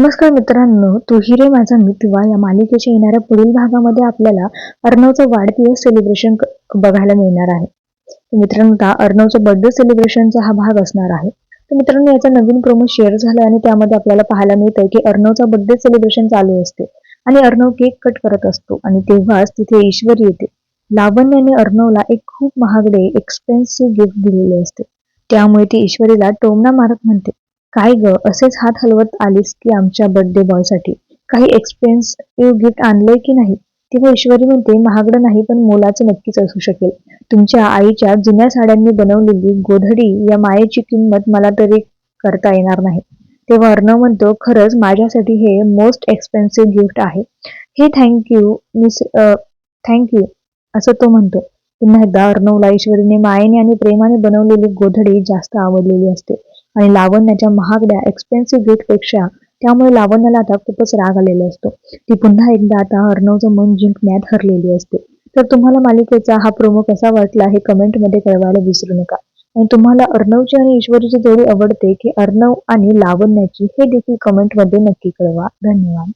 नमस्कार मित्रांनो तू रे माझा मित्र या मालिकेच्या येणाऱ्या पुढील भागामध्ये आपल्याला अर्णवचं वाढदिवस सेलिब्रेशन बघायला मिळणार आहे. मित्रांनो आता अर्णवचं बर्थडे सेलिब्रेशनचा हा भाग असणार आहे. तर मित्रांनो याचा नवीन प्रोमो शेअर झाला आणि त्यामध्ये आपल्याला पाहायला मिळतंय की अर्णवचा बर्थडे सेलिब्रेशन चालू असते आणि अर्णव केक कट करत असतो आणि तेव्हाच तिथे ईश्वरी येते. लावण्याने अर्णवला एक खूप महागडे एक्सपेन्सिव्ह गिफ्ट दिलेले असते. त्यामुळे ती ईश्वरीला टोमणा मारत म्हणते. काय ग असेच हात हलवत आलीस की आमच्या बर्थडे बॉयसाठी. काही एक्सपेन्सिव्ह गिफ्ट आणलंय की नाही? तेव्हा ईश्वरी म्हणते महागडं नाही पण मोलाचं नक्कीच असू शकेल. तुमच्या आईच्या जुन्या साड्यांनी बनवलेली गोधडी या मायेची किंमत मला तरी करता येणार नाही. तेव्हा अर्णव म्हणतो खरंच माझ्यासाठी हे मोस्ट एक्सपेन्सिव्ह गिफ्ट आहे. हे थँक्यू मिस थँक्यू असं तो म्हणतो. पुन्हा एकदा अर्णवला ईश्वरीने मायेने आणि प्रेमाने बनवलेली गोधडी जास्त आवडलेली असते. आणि लावण्याच्या महागड्या एक्सपेन्सिव्ह गिफ्टपेक्षा त्यामुळे लावण्याला आता खूपच राग आलेला असतो. ती पुन्हा एकदा आता अर्णवचं मन जिंकण्यात हरलेली असते. तर तुम्हाला मालिकेचा हा प्रोमो कसा वाटला हे कमेंटमध्ये कळवायला विसरू नका. आणि तुम्हाला अर्णवची आणि ईश्वरीची जोडी आवडते की अर्णव आणि लावण्याची हे देखील कमेंटमध्ये नक्की कळवा. धन्यवाद.